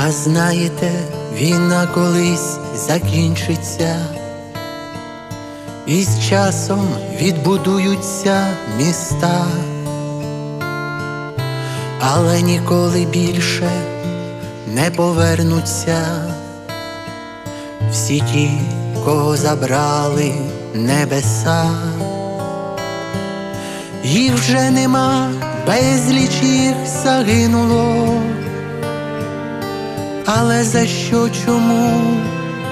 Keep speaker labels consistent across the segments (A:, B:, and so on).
A: А знаєте, війна колись закінчиться, і з часом відбудуються міста, але ніколи більше не повернуться всі ті, кого забрали небеса. Їх вже нема, безліч їх загинуло. Але за що чому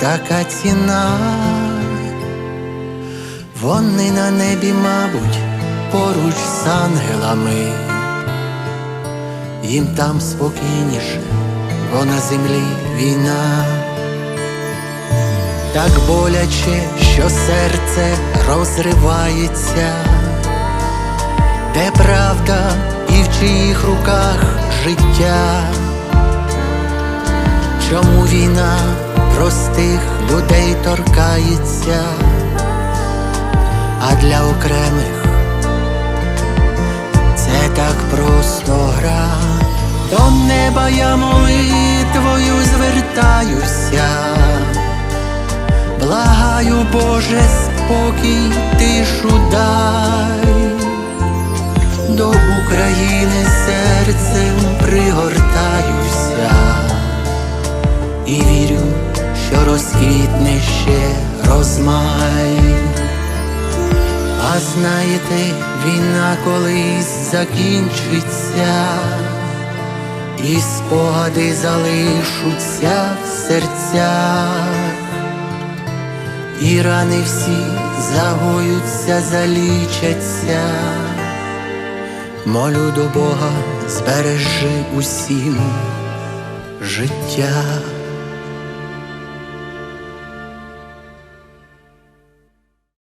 A: така ціна? Вони на небі, мабуть, поруч з ангелами, їм там спокійніше, бо на землі війна. Так боляче, що серце розривається, де правда і в чиїх руках життя. Чому війна простих людей торкається, а для окремих це так просто гра, до неба я молитвою звертаюся, благаю, Боже, спокій, тишу дай, до України серцем пригортаюся що розквітне ще розмай. А знаєте, війна колись закінчиться, і спогади залишуться в серцях, і рани всі загоються, залічаться. Молю до Бога, збережи усім життя.